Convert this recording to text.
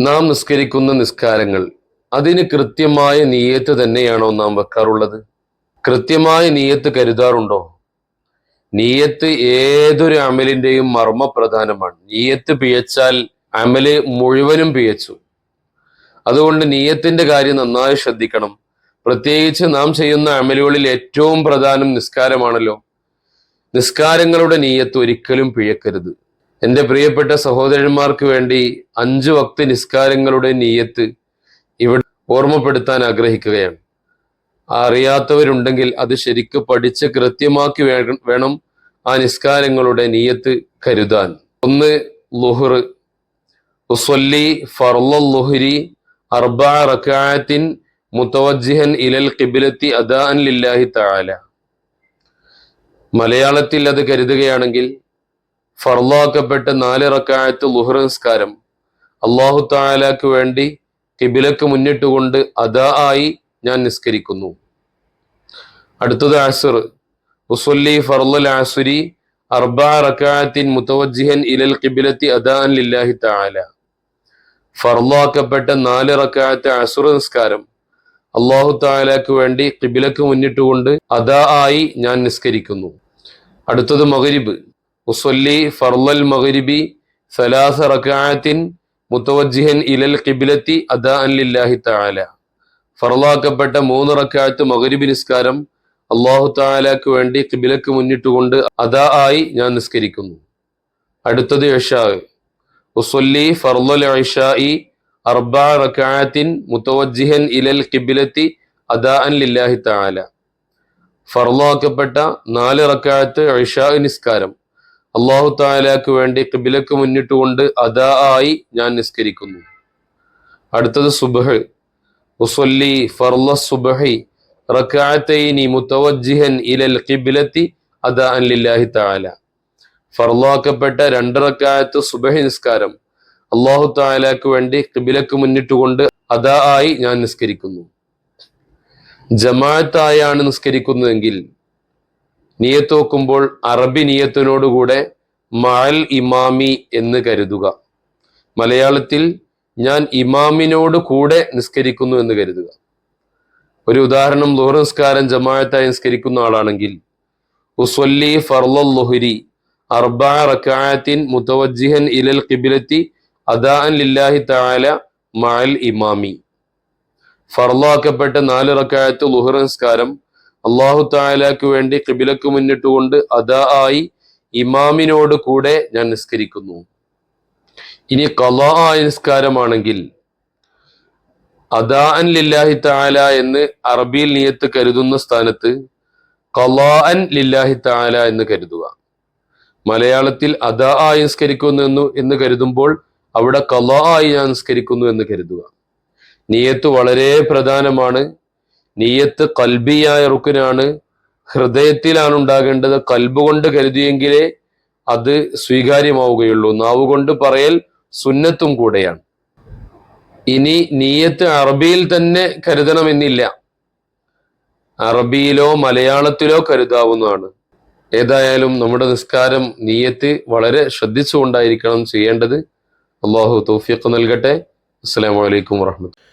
നാം നിസ്കരിക്കുന്ന നിസ്കാരങ്ങൾ അതിന് കൃത്യമായ നീയത്ത് തന്നെയാണോ നാം വെക്കാറുള്ളത്? കൃത്യമായ നീയത്ത് കരുതാറുണ്ടോ? നീയത്ത് ഏതൊരു അമലിന്റെയും മർമ്മ പ്രധാനമാണ് നീയത്ത് പിഴച്ചാൽ അമൽ മുഴുവനും പിയച്ചു അതുകൊണ്ട് നീയത്തിന്റെ കാര്യം നന്നായി ശ്രദ്ധിക്കണം. പ്രത്യേകിച്ച് നാം ചെയ്യുന്ന അമലുകളിൽ ഏറ്റവും പ്രധാനം നിസ്കാരമാണല്ലോ. നിസ്കാരങ്ങളുടെ നീയത്ത് ഒരിക്കലും പിഴക്കരുത്. എന്റെ പ്രിയപ്പെട്ട സഹോദരന്മാർക്ക് വേണ്ടി അഞ്ചു വക്ത് നിസ്കാരങ്ങളുടെ നീയത്ത് ഇവിടെ ഓർമ്മപ്പെടുത്താൻ ആഗ്രഹിക്കുകയാണ്. അറിയാത്തവരുണ്ടെങ്കിൽ അത് ശരിക്ക് പഠിച്ച് കൃത്യമാക്കി വേണം ആ നിസ്കാരങ്ങളുടെ നീയത്ത് കരുതാൻ. ഒന്ന് ലുഹർ. ഉസ്വല്ലി ഫർളൽ ലുഹരി അർബ റക്കായത്തിൻ മുത്തവജിഹൻ ഇലൽ കിബിലത്തി അദാൻ ലില്ലാഹി തആല. മലയാളത്തിൽ അത് കരുതുകയാണെങ്കിൽ ഫർലാക്കപ്പെട്ട നാല് റക്കായത്ത് ലുഹർ നിസ്കാരം. അള്ളാഹു താലാക്ക് വേണ്ടി കിബിലക്ക് മുന്നിട്ടുകൊണ്ട് അദാ ആയി ഞാൻ നിസ്കരിക്കുന്നു. അടുത്തത് ആസുർ ഉസ്വല്ലി ഫർലുൽ ആസുരി അർബ റക്കായത്തിൻ മുത്തവജിഹൻ ഇലൽ കിബിലത്തി അദാൻ ലില്ലാഹി താല ഫർലാക്കപ്പെട്ട നാല് റക്കായത്ത് അസുർ നിസ്കാരം. അള്ളാഹു താലാക്ക് വേണ്ടി കിബിലക്ക് മുന്നിട്ടുകൊണ്ട് അദാ ആയി ഞാൻ നിസ്കരിക്കുന്നു. അടുത്തത് മഗ്രിബ്. ഉസ്വല്ലി ഫർലൽ മഗ്രിബി സലാസ റക്കായത്തിൻ മുത്തവജ്ജിഹൻ ഇലൽ കിബിലത്തി അദാ ലില്ലാഹി തആല. ഫർലാക്കപ്പെട്ട മൂന്ന് റക്കായത്ത് മകരുബി നിസ്കാരം അള്ളാഹു താലാക്ക് വേണ്ടി കിബിലക്ക് മുന്നിട്ടുകൊണ്ട് അദാ ആയി ഞാൻ നിസ്കരിക്കുന്നു. അടുത്തത് ഇഷാ ഉസ്വല്ലി ഫർലുൽ ഇഷായി അർബ റക്കായത്തിൻ മുത്തവജിഹൻ ഇലൽ കിബിലത്തി അദാ ലില്ലാഹി താല ഫർലാക്കപ്പെട്ട നാല് റക്കായത്ത് ഇഷാ നിസ്കാരം. അള്ളാഹു താലാക്ക് വേണ്ടി കിബിലക്ക് മുന്നിട്ടുകൊണ്ട് അദാ ആയി ഞാൻ നിസ്കരിക്കുന്നു. അടുത്തത് സുബഹ്. ഉസ്വല്ലി ഫർല സുബഹി റക്കാത്തൈനി മുത്തവജ്ജിഹൻ ഇലൽ ഖിബിലത്തി അദാ ലില്ലാഹി താല ഫർലാക്കപ്പെട്ട രണ്ട് റക്കായത്ത് സുബഹി നിസ്കാരം അള്ളാഹു താലാക്ക് വേണ്ടി കിബിലക്ക് മുന്നിട്ടുകൊണ്ട് അദാ ആയി ഞാൻ നിസ്കരിക്കുന്നു. ജമാഅത്തായാണ് നിസ്കരിക്കുന്നതെങ്കിൽ നിയത്ത് നോക്കുമ്പോൾ അറബി നിയത്തിനോടുകൂടെ മഅൽ ഇമാമി എന്ന് കരുതുക. മലയാളത്തിൽ ഞാൻ ഇമാമിനോട് കൂടെ നിസ്കരിക്കുന്നു എന്ന് കരുതുക. ഒരു ഉദാഹരണം ലുഹർ നിസ്കാരം ജമാഅത്തായി നിസ്കരിക്കുന്ന ആളാണെങ്കിൽ ഉസ്വല്ലി ഫർലുഹുരി ലുഹരി അർബ റക്കായത്തിൻ മുത്തവജിഹൻ ഇലൽ കിബിലത്തി അദാൻ ലില്ലാഹി തആല മഅൽ ഇമാമി. ഫർലാക്കപ്പെട്ട നാല് റക്കായത്ത് ലുഹർ നിസ്കാരം അള്ളാഹു താലാക്ക് വേണ്ടി കിബിലക്ക് മുന്നിട്ടുകൊണ്ട് അതാ ആയി ഇമാമിനോട് കൂടെ ഞാൻ നിസ്കരിക്കുന്നു. ഇനി കലാ ആയ നിസ്കാരമാണെങ്കിൽ അദാൻ ലില്ലാഹി താല എന്ന് അറബിയിൽ നിയത്ത് കരുതുന്ന സ്ഥാനത്ത് കലാഅൻ ലില്ലാഹി താല എന്ന് കരുതുക. മലയാളത്തിൽ അദാ ആയി നിസ്കരിക്കുന്നു എന്ന് എന്ന് കരുതുമ്പോൾ അവിടെ കലാ ആയി ഞാൻ നിസ്കരിക്കുന്നു എന്ന് കരുതുക. നിയത്ത് വളരെ പ്രധാനമാണ്. നീയത്ത് കൽബിയായ റുക്കിനാണ് ഹൃദയത്തിലാണ് ഉണ്ടാകേണ്ടത് കൽബുകൊണ്ട് കരുതിയെങ്കിലേ അത് സ്വീകാര്യമാവുകയുള്ളൂ. നാവുകൊണ്ട് പറയൽ സുന്നത്തും കൂടെയാണ്. ഇനി നീയത്ത് അറബിയിൽ തന്നെ കരുതണമെന്നില്ല. അറബിയിലോ മലയാളത്തിലോ കരുതാവുന്നതാണ്. ഏതായാലും നമ്മുടെ നിസ്കാരം നീയത്ത് വളരെ ശ്രദ്ധിച്ചുകൊണ്ടായിരിക്കണം ചെയ്യേണ്ടത്. അള്ളാഹു തൗഫീഖ് നൽകട്ടെ. അസ്സലാമു അലൈക്കും വറഹ്മത്തുള്ളാഹി